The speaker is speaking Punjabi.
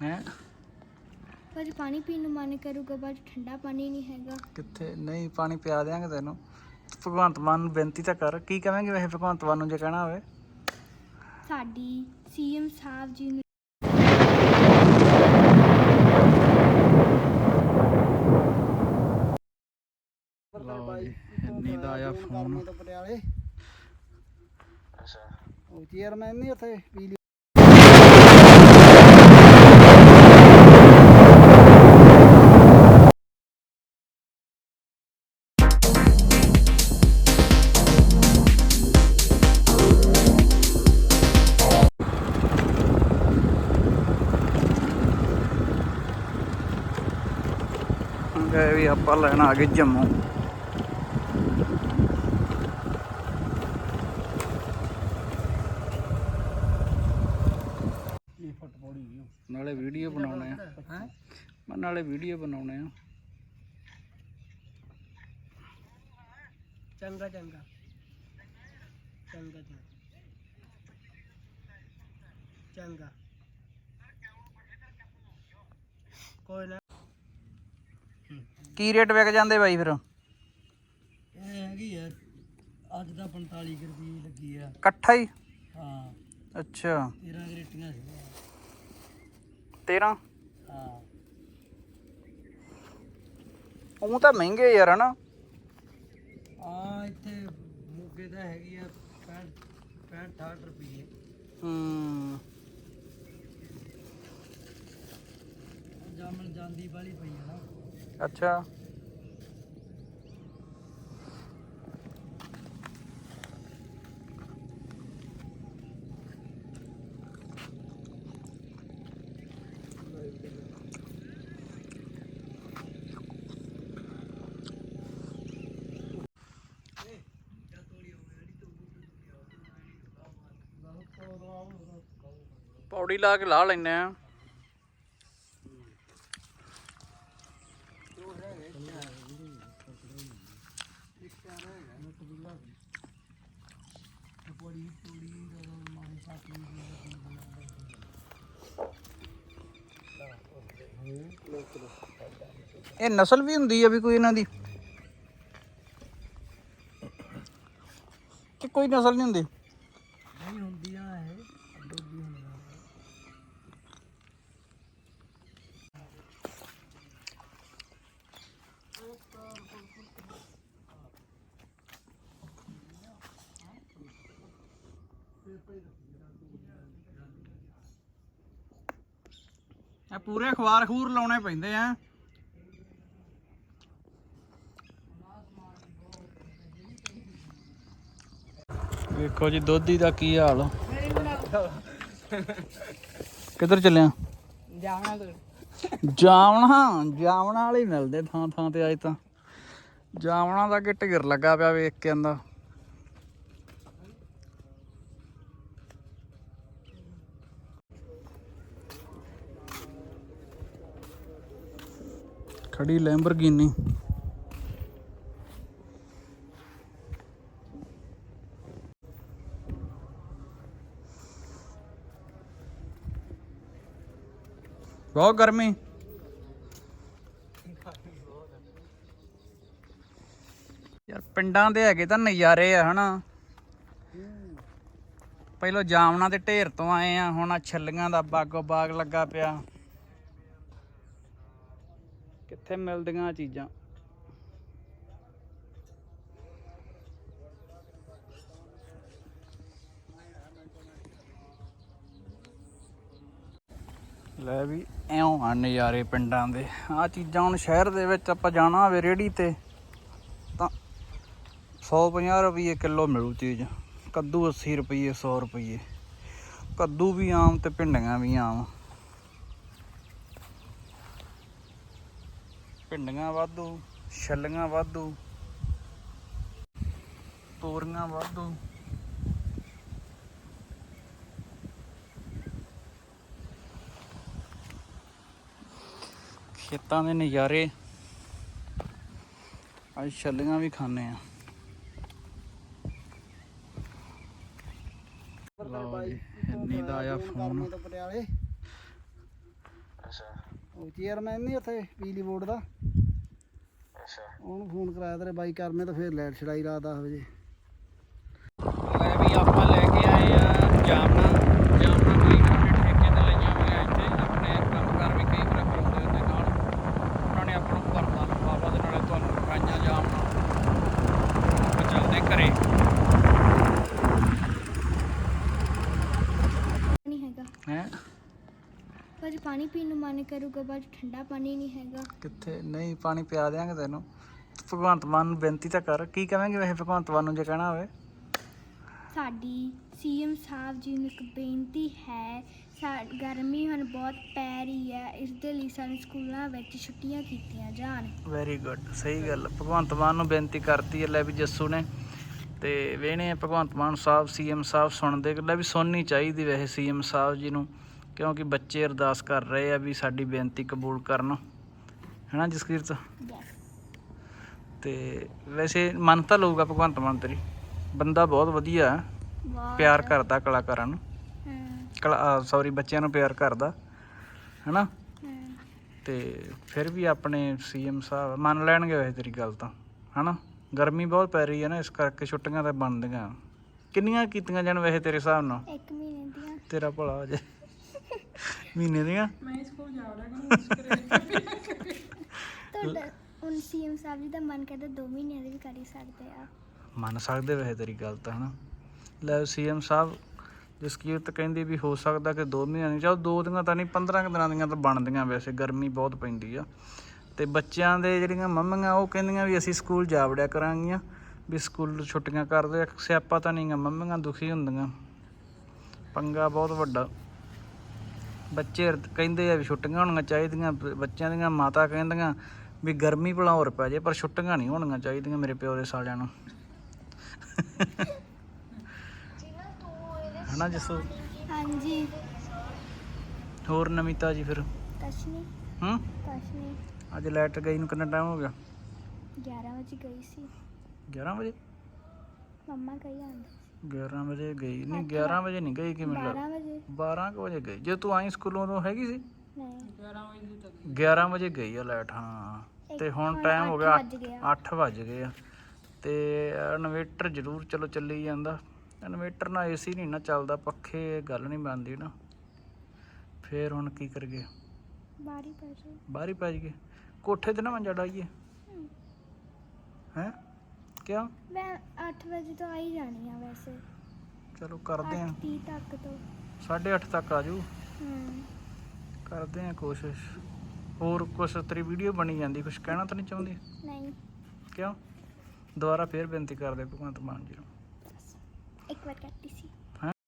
ਹੈ। ਪਰ ਪਾਣੀ ਪੀਣ ਨੂੰ ਮਨ ਕਰੂਗਾ ਬਟ ਠੰਡਾ ਪਾਣੀ ਨਹੀਂ ਹੈਗਾ। ਕਿੱਥੇ? ਨਹੀਂ ਪਾਣੀ ਪਿਆ ਦਿਆਂਗੇ ਤੈਨੂੰ। ਭਗਵੰਤ ਮਾਨ ਨੂੰ ਬੇਨਤੀ ਤਾਂ ਕਰ। ਕੀ ਕਹਾਂਗੇ ਵੈਸੇ ਭਗਵੰਤ ਮਾਨ ਨੂੰ ਜੇ ਕਹਿਣਾ ਹੋਵੇ? ਸਾਡੀ ਸੀਐਮ ਸਾਹਿਬ ਜੀ ਨੂੰ ਇੰਨੀ ਦਾ ਆਇਆ ਫੋਨ। ਪਟਿਆਲੇ ਅੱਛਾ। ਉਹ ਚੇਅਰਮੈਨ ਨਹੀਂ ਉੱਥੇ ਗਏ ਵੀ ਆਪਾਂ ਲੈਣ ਆ ਗਏ ਜੰਮੂ। ਨਾਲੇ ਵੀਡੀਓ ਬਣਾਉਣੇ ਆ। ਹੈ? ਮੈਂ ਨਾਲੇ ਵੀਡੀਓ ਬਣਾਉਣੇ ਆ। ਚੰਗਾ ਚੰਗਾ। ਚੰਗਾ ਚੰਗਾ। ਚੰਗਾ। ਕੋਈ ਨਾ। ਕੀ ਰੇਟ ਵਿਕ ਜਾਂਦੇ ਬਾਈ ਫਿਰ? ਇਹ ਹੈਗੀ ਆ ਅੱਜ ਦਾ 45 ਕੁ ਰੁਪਏ ਲੱਗੀ ਆ। ਇਕੱਠਾ ਹੀ? ਹਾਂ। ਅੱਛਾ। 13 ਗਰੇਟੀਆਂ ਸੀ। 13 ਹਾਂ। ਉਹ ਤਾਂ ਮਹਿੰਗੇ ਯਾਰ ਹਨਾ? ਆ ਇੱਥੇ ਮੋਗੇ ਦਾ ਹੈਗੀ ਆ 65 65 68 ਰੁਪਏ ਹੂੰ। ਜਾਮਣ ਜਾਂਦੀ ਵਾਲੀ ਪਈ ਆ ਨਾ। ਅੱਛਾ ਪੌੜੀ ਲਾ ਕੇ ਲਾ ਲੈਨੇ ਆ ਇਹ ਨਸਲ ਵੀ ਹੁੰਦੀ ਆ ਵੀ ਕੋਈ ਇਹਨਾਂ ਦੀ। ਕਿ ਕੋਈ ਨਸਲ ਨਹੀਂ ਹੁੰਦੀ ਨਹੀਂ ਹੁੰਦੀਆਂ ਇਹ ਦੁੱਧ ਵੀ ਹੁੰਦੀਆਂ ਇਹ ਪੂਰੇ ਅਖਬਾਰ ਖੂਰ ਲਾਉਣੇ ਪੈਂਦੇ ਆ। ਵੇਖੋ ਜੀ ਦੋਧੀ ਦਾ ਕੀ ਹਾਲ ਕਿੱਧਰ ਚੱਲਿਆ? ਜਾਵਣਾ ਜਾਵਣਾ ਜਾਵਣਾ ਵਾਲੇ ਹੀ ਮਿਲਦੇ ਥਾਂ ਥਾਂ ਤੇ ਅੱਜ ਤਾਂ। ਜਾਮਣਾ ਦਾ ਕਿ ਢੇਰ ਲੱਗਾ ਪਿਆ ਵੇਖ ਕੇ ਆਂਦਾ ਖੜੀ ਲੈਂਬਰਗਿਨੀ। ਬਹੁਤ ਗਰਮੀ। ਯਾਰ ਪਿੰਡਾਂ ਦੇ ਹੈਗੇ ਤਾਂ ਨਜ਼ਾਰੇ ਆ, ਹਨਾ। ਪਹਿਲਾਂ ਜਾਮਣਾ ਦੇ ਢੇਰ ਤੋਂ ਆਏ ਆ, ਹੁਣ ਆ ਛੱਲੀਆਂ ਦਾ ਬਾਗੋ ਬਾਗ ਲੱਗਾ ਪਿਆ। ਕਿੱਥੇ ਮਿਲਦੀਆਂ ਆਹ ਚੀਜ਼ਾਂ? ਲੈ ਵੀ ਐਉਂ ਆ ਨਜ਼ਾਰੇ ਪਿੰਡਾਂ ਦੇ। ਆ ਚੀਜ਼ਾਂ ਹੁਣ ਸ਼ਹਿਰ ਦੇ ਵਿੱਚ ਆਪਾਂ ਜਾਣਾ ਹੋਵੇ ਰੇੜੀ ਤੇ। 150 ਰੁਪਏ ਕਿਲੋ ਮਿਲੂ ਚੀਜ਼। ਕੱਦੂ 80 ਰੁਪਏ 100 ਰੁਪਏ ਕੱਦੂ ਵੀ ਆਮ ਤੇ ਭਿੰਡੀਆਂ ਵੀ ਆਮ। ਭਿੰਡੀਆਂ ਵਾਧੂ, ਛੱਲੀਆਂ ਵਾਧੂ, ਤੋਰੀਆਂ ਵਾਧੂ। ਖੇਤਾਂ ਦੇ ਨਜ਼ਾਰੇ। ਅੱਜ ਛੱਲੀਆਂ ਵੀ ਖਾਣੇ ਆ ਲਓ ਜੀ ਇੰਨੀ ਦਾ ਆਇਆ ਫੋਨ ਪਟਿਆਲੇ। ਅੱਛਾ ਉਹ ਚੇਅਰਮੈਨ ਨਹੀਂ ਉੱਥੇ ਬਿਜਲੀ ਬੋਰਡ ਦਾ। ਅੱਛਾ। ਉਹਨੂੰ ਫੋਨ ਕਰਾਇਆ ਤੇਰੇ ਬਾਈ ਕਰਮੇ ਤਾਂ ਫਿਰ ਲਾਈਟ ਛੜਾਈ ਰਾਤ 10 ਵਜੇ। ਲੈ ਵੀ ਆਪਾਂ ਲੈ ਕੇ ਆਏ ਆ ਜਾਮਨਾ ਕਈ ਆਪਣੇ ਠੇਕੇ ਤੇ ਲਈਆਂ ਹੋਈਆਂ ਇੱਥੇ ਆਪਣੇ ਕੰਮ ਕਰ ਵੀ ਕਈ ਵਾਰ ਕਰਾਉਂਦੇ ਉਹਦੇ ਨਾਲ ਉਹਨਾਂ ਨੇ ਆਪਾਂ ਨੂੰ ਭਰਤਾ ਲਫਾਫਾ ਦੇ ਨਾਲੇ ਤੁਹਾਨੂੰ ਖਾਈਆਂ ਜਾਮਨਾ ਆਪਾਂ ਚੱਲਦੇ ਘਰੇ ਨਹੀਂ ਹੈਗਾ ਹੈ ਭਾਜੀ ਪਾਣੀ ਪੀਣ ਨੂੰ ਮਨ ਕਰੂਗਾ ਬਟ ਠੰਡਾ ਪਾਣੀ ਨਹੀਂ ਹੈਗਾ। ਕਿੱਥੇ? ਨਹੀਂ ਪਾਣੀ ਪਿਆ ਦਿਆਂਗੇ ਤੈਨੂੰ। ਭਗਵੰਤ ਮਾਨ ਨੂੰ ਬੇਨਤੀ ਤਾਂ ਕਰ। ਕੀ ਕਹਾਂਗੇ ਵੈਸੇ ਭਗਵੰਤ ਮਾਨ ਨੂੰ ਜੇ ਕਹਿਣਾ ਹੋਵੇ? ਸਾਡੀ ਸੀਐਮ ਸਾਹਿਬ ਜੀ ਨੂੰ ਇੱਕ ਬੇਨਤੀ ਹੈ ਸਾ ਗਰਮੀ ਹੁਣ ਬਹੁਤ ਪੈ ਰਹੀ ਹੈ। ਇਸ ਦੇ ਲਈ ਸਾਨੂੰ ਸਕੂਲਾਂ ਵਿੱਚ ਛੁੱਟੀਆਂ ਕੀਤੀਆਂ ਜਾਣ। ਵੈਰੀ ਗੁੱਡ ਸਹੀ ਗੱਲ। ਭਗਵੰਤ ਮਾਨ ਨੂੰ ਬੇਨਤੀ ਕਰਤੀ ਹੈ ਲੈ ਵੀ ਜੱਸੂ ਨੇ। ਤੇ ਵੇਣੇ ਭਗਵੰਤ ਮਾਨ ਸਾਹਿਬ ਸੀਐਮ ਸਾਹਿਬ ਸੁਣਦੇ। ਲੈ ਵੀ ਸੁਣਨੀ ਚਾਹੀਦੀ ਵੈਸੇ ਸੀਐਮ ਸਾਹਿਬ ਜੀ ਨੂੰ। ਕਿਉਂਕਿ ਬੱਚੇ ਅਰਦਾਸ ਕਰ ਰਹੇ ਆ ਵੀ ਸਾਡੀ ਬੇਨਤੀ ਕਬੂਲ ਕਰਨ। ਹੈਨਾ ਜਸਕੀਰਤ? ਤੇ ਵੈਸੇ ਮੰਨ ਤਾਂ ਲਊਗਾ ਭਗਵੰਤ ਮਾਨ ਤੇਰੀ। ਬੰਦਾ ਬਹੁਤ ਵਧੀਆ ਪਿਆਰ ਕਰਦਾ ਕਲਾਕਾਰਾਂ ਨੂੰ। ਕਲਾ ਸੌਰੀ ਬੱਚਿਆਂ ਨੂੰ ਪਿਆਰ ਕਰਦਾ। ਹੈਨਾ। ਤੇ ਫਿਰ ਵੀ ਆਪਣੇ ਸੀਐਮ ਸਾਹਿਬ ਮੰਨ ਲੈਣਗੇ ਵੈਸੇ ਤੇਰੀ ਗੱਲ ਤਾਂ। ਹਨਾ? ਗਰਮੀ ਬਹੁਤ ਪੈ ਰਹੀ ਹੈ ਨਾ ਇਸ ਕਰਕੇ ਛੁੱਟੀਆਂ ਤਾਂ ਬਣਦੀਆਂ। ਕਿੰਨੀਆਂ ਕੀਤੀਆਂ ਜਾਣ ਵੈਸੇ ਤੇਰੇ ਹਿਸਾਬ ਨਾਲ? ਇੱਕ ਮਹੀਨੇ ਦੀਆਂ। ਤੇਰਾ ਭਲਾ ਹੋ ਜਾਏ। ਮਹੀਨੇ ਦੀਆਂ? ਤੁਹਾਡਾ ਹੁਣ ਸੀਐਮ ਸਾਹਿਬ ਜੀ ਦਾ ਮਨ ਕਰਦਾ 2 ਮਹੀਨਿਆਂ ਦੇ ਵੀ ਕਰ ਹੀ ਸਕਦੇ ਆ। ਮੰਨ ਸਕਦੇ ਵੈਸੇ ਤੇਰੀ ਗੱਲ ਤਾਂ ਹਨਾ? ਲੈ ਸੀਐਮ ਸਾਹਿਬ ਜਸਕੀਰਤ ਕਹਿੰਦੀ ਵੀ ਹੋ ਸਕਦਾ ਕਿ 2 ਮਹੀਨਿਆਂ ਦੀ ਚਲ ਦੋ ਦੀਆਂ ਤਾਂ ਨਹੀਂ 15 ਕੁ ਦਿਨਾਂ ਦੀਆਂ ਤਾਂ ਬਣਦੀਆਂ ਵੈਸੇ ਗਰਮੀ ਬਹੁਤ ਪੈਂਦੀ ਆ। ਤੇ ਬੱਚਿਆਂ ਦੇ ਜਿਹੜੀਆਂ ਮੰਮੀਆਂ ਉਹ ਕਹਿੰਦੀਆਂ ਵੀ ਅਸੀਂ ਸਕੂਲ ਜਾ ਵੜਿਆ ਕਰਾਂਗੀਆਂ ਵੀ ਸਕੂਲ ਛੁੱਟੀਆਂ ਕਰ ਦਿਓ ਇੱਕ ਸਿਆਪਾ ਤਾਂ ਨਹੀਂਗਾ ਮੰਮੀਆਂ ਦੁਖੀ ਹੁੰਦੀਆਂ। ਪੰਗਾ ਬਹੁਤ ਵੱਡਾ। ਬੱਚੇ ਕਹਿੰਦੇ ਆ ਵੀ ਛੁੱਟੀਆਂ ਹੋਣੀਆਂ ਚਾਹੀਦੀਆਂ ਬੱਚਿਆਂ ਦੀਆਂ ਮਾਤਾ ਕਹਿੰਦੀਆਂ ਵੀ ਗਰਮੀ ਭਲਾ ਹੋਰ ਪੈ ਜੇ ਪਰ ਛੁੱਟੀਆਂ ਨਹੀਂ ਹੋਣੀਆਂ ਚਾਹੀਦੀਆਂ ਮੇਰੇ ਪਿਓ ਦੇ ਸਾਲਿਆਂ ਨੂੰ। ਹਨਾ ਜਸੋ? ਹਾਂਜੀ। ਹੋਰ ਨਵੀਂ ਤਾਜੀ ਫਿਰ? ਕੁਛ ਨਹੀਂ ਹੂੰ? ਕੁਛ ਨਹੀਂ ਅੱਜ ਲਾਈਟ ਗਈ ਨੂੰ ਕਿੰਨਾ ਟਾਈਮ ਹੋ ਗਿਆ? 11 ਵਜੇ ਗਈ ਸੀ। 11 ਵਜੇ? ਮੰਮਾ ਕਹੀ ਆਂਦੇ 11 ਵਜੇ ਗਈ ਨਹੀਂ 11 ਵਜੇ ਨਹੀਂ ਗਈ ਕਿਵੇਂ ਲੱਗ 12 ਵਜੇ। 12 ਕੁ ਵਜੇ ਗਈ। ਜੇ ਤੂੰ ਆਈ ਸਕੂਲੋਂ ਉਦੋਂ ਹੈਗੀ ਸੀ? ਨਹੀਂ। 11 ਵਜੇ ਗਈ। ਆ ਲਾਈਟ ਹਾਂ। ਤੇ ਹੁਣ ਟਾਈਮ ਹੋ ਗਿਆ ਵੱਜ ਗਿਆ। 8 ਵੱਜ ਗਏ ਆ। ਤੇ ਇਨਵੇਟਰ ਜ਼ਰੂਰ ਚਲੋ ਚੱਲੀ ਜਾਂਦਾ। ਇਨਵੇਟਰ ਨਾਲ ਏਸੀ ਨਹੀਂ ਨਾ ਚੱਲਦਾ ਪੱਖੇ ਗੱਲ ਨਹੀਂ ਬਣਦੀ ਨਾ। ਫੇਰ ਹੁਣ ਕੀ ਕਰੀਏ? ਬਾਰੀ ਪੈ ਬਾਹਰ ਹੀ ਪੈ ਜਾਈਏ। ਕੋਠੇ ਤੇ ਨਾ ਮੰਜਾ ਡਾਈਏ ਹੈ? ਕਿਉਂ ਮੈਂ 8 ਵਜੇ ਤੋਂ ਆ ਹੀ ਜਾਣੀ ਆ ਵੈਸੇ। ਚਲੋ ਕਰਦੇ ਆ। 8:30 ਤੱਕ ਤੋਂ। 8:30 ਤੱਕ ਆ ਜਾਊ ਹੂੰ। ਕਰਦੇ ਆ ਕੋਸ਼ਿਸ਼। ਹੋਰ ਕੁਛ ਤੇਰੀ ਵੀਡੀਓ ਬਣੀ ਜਾਂਦੀ ਕੁਛ ਕਹਿਣਾ ਤਾਂ ਨਹੀਂ ਚਾਹੁੰਦੀ? ਨਹੀਂ। ਕਿਉਂ ਦੁਬਾਰਾ ਫੇਰ ਬੇਨਤੀ ਕਰਦੇ ਭਗਵੰਤ ਮਾਨ ਜੀ ਨੂੰ। ਇੱਕ ਵਾਰ ਕੱਟੀ ਸੀ।